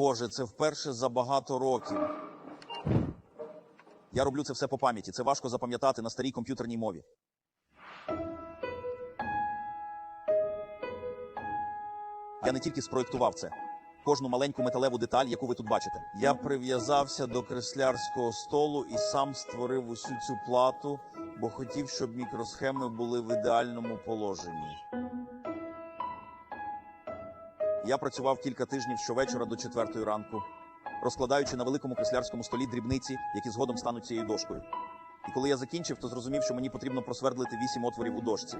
Боже, це вперше за багато років. Я роблю це все по пам'яті. Це важко запам'ятати на старій комп'ютерній мові. Я не тільки спроєктував це. Кожну маленьку металеву деталь, яку ви тут бачите. Я прив'язався до креслярського столу і сам створив усю цю плату, бо хотів, щоб мікросхеми були в ідеальному положенні. Я працював кілька тижнів щовечора до четвертої ранку, розкладаючи на великому креслярському столі дрібниці, які згодом стануть цією дошкою. І коли я закінчив, то зрозумів, що мені потрібно просвердлити вісім отворів у дошці.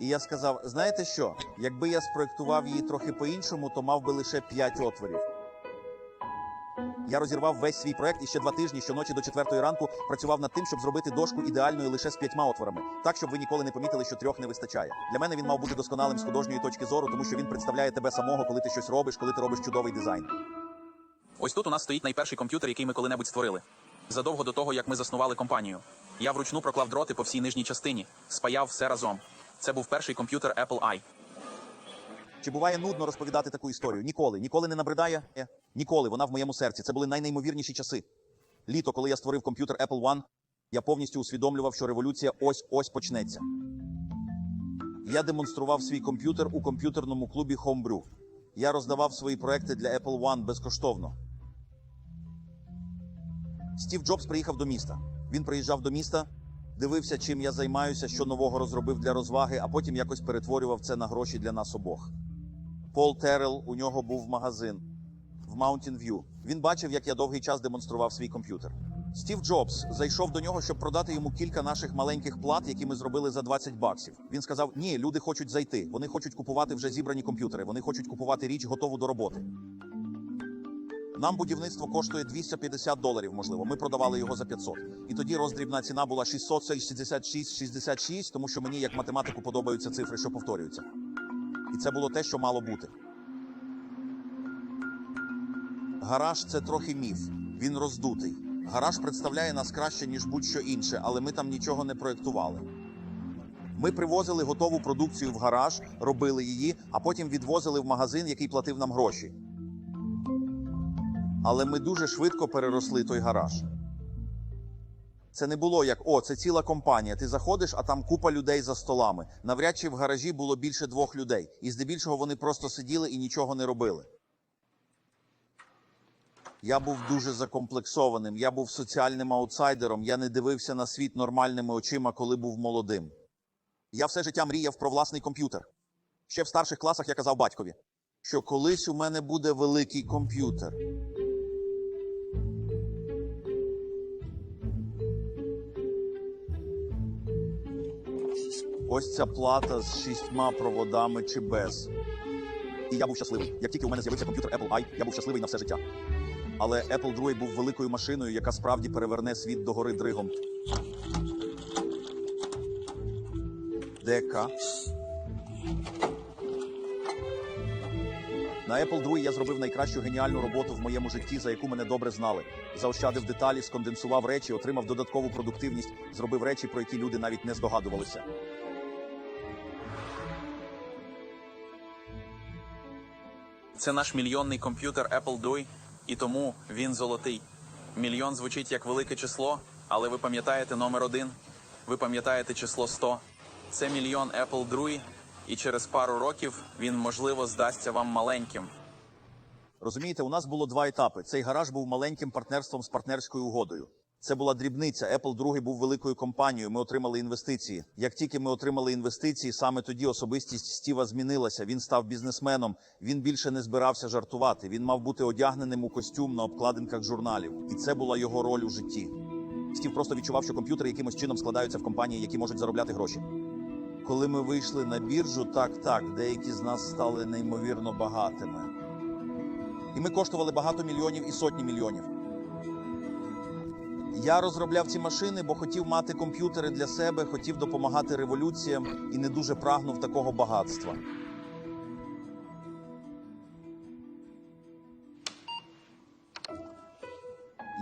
І я сказав: знаєте що? Якби я спроектував її трохи по-іншому, то мав би лише п'ять отворів. Я розірвав весь свій проект і ще два тижні щоночі до четвертої ранку працював над тим, щоб зробити дошку ідеальною лише з п'ятьма отворами, так щоб ви ніколи не помітили, що трьох не вистачає. Для мене він мав бути досконалим з художньої точки зору, тому що він представляє тебе самого, коли ти щось робиш, коли ти робиш чудовий дизайн. Ось тут у нас стоїть найперший комп'ютер, який ми коли-небудь створили. Задовго до того, як ми заснували компанію. Я вручну проклав дроти по всій нижній частині, спаяв все разом. Це був перший комп'ютер Apple I. Чи буває нудно розповідати таку історію? Ніколи, ніколи не набридає? Е, Ніколи. Вона в моєму серці. Це були найнеймовірніші часи. Літо, коли я створив комп'ютер Apple One, я повністю усвідомлював, що революція ось ось почнеться. Я демонстрував свій комп'ютер у комп'ютерному клубі Homebrew. Я роздавав свої проекти для Apple One безкоштовно. Стів Джобс приїхав до міста. Він приїжджав до міста, дивився, чим я займаюся, що нового розробив для розваги, а потім якось перетворював це на гроші для нас обох. Пол Террел, у нього був магазин в Mountain View. Він бачив, як я довгий час демонстрував свій комп'ютер. Стів Джобс зайшов до нього, щоб продати йому кілька наших маленьких плат, які ми зробили за 20 баксів. Він сказав: Ні, люди хочуть зайти. Вони хочуть купувати вже зібрані комп'ютери. Вони хочуть купувати річ, готову до роботи. Нам будівництво коштує 250 доларів, можливо. Ми продавали його за 500. І тоді роздрібна ціна була 666,66, тому що мені, як математику, подобаються цифри, що повторюються. І це було те, що мало бути. Гараж це трохи міф. Він роздутий. Гараж представляє нас краще, ніж будь-що інше, але ми там нічого не проєктували. Ми привозили готову продукцію в гараж, робили її, а потім відвозили в магазин, який платив нам гроші. Але ми дуже швидко переросли той гараж. Це не було як о, це ціла компанія. Ти заходиш, а там купа людей за столами. Навряд чи в гаражі було більше двох людей, і здебільшого вони просто сиділи і нічого не робили. Я був дуже закомплексованим, я був соціальним аутсайдером, я не дивився на світ нормальними очима, коли був молодим. Я все життя мріяв про власний комп'ютер. Ще в старших класах я казав батькові, що колись у мене буде великий комп'ютер. Ось ця плата з шістьма проводами чи без. І я був щасливий. Як тільки у мене з'явився комп'ютер Apple I, я був щасливий на все життя. Але Apple II був великою машиною, яка справді переверне світ догори дригом. ДК. На Apple II я зробив найкращу геніальну роботу в моєму житті, за яку мене добре знали. Заощадив деталі, сконденсував речі, отримав додаткову продуктивність, зробив речі, про які люди навіть не здогадувалися. Це наш мільйонний комп'ютер Apple II, і тому він золотий. Мільйон звучить як велике число, але ви пам'ятаєте номер один, ви пам'ятаєте число 100. Це мільйон Apple II, і через пару років він, можливо, здасться вам маленьким. Розумієте, у нас було два етапи. Цей гараж був маленьким партнерством з партнерською угодою. Це була дрібниця. Apple II був великою компанією. Ми отримали інвестиції. Як тільки ми отримали інвестиції, саме тоді особистість Стіва змінилася. Він став бізнесменом. Він більше не збирався жартувати. Він мав бути одягненим у костюм на обкладинках журналів, і це була його роль у житті. Стів просто відчував, що комп'ютери якимось чином складаються в компанії, які можуть заробляти гроші. Коли ми вийшли на біржу, так так, деякі з нас стали неймовірно багатими. І ми коштували багато мільйонів і сотні мільйонів. Я розробляв ці машини, бо хотів мати комп'ютери для себе, хотів допомагати революціям і не дуже прагнув такого багатства.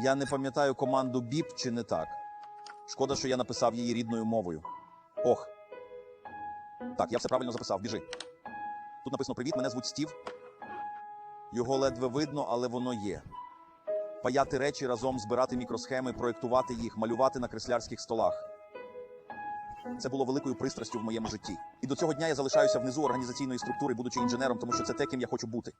Я не пам'ятаю команду біп чи не так. Шкода, що я написав її рідною мовою. Ох. Так, я все правильно записав. Біжи. Тут написано Привіт, мене звуть Стів. Його ледве видно, але воно є. Паяти речі разом, збирати мікросхеми, проєктувати їх, малювати на креслярських столах. Це було великою пристрастю в моєму житті. І до цього дня я залишаюся внизу організаційної структури, будучи інженером, тому що це те, ким я хочу бути.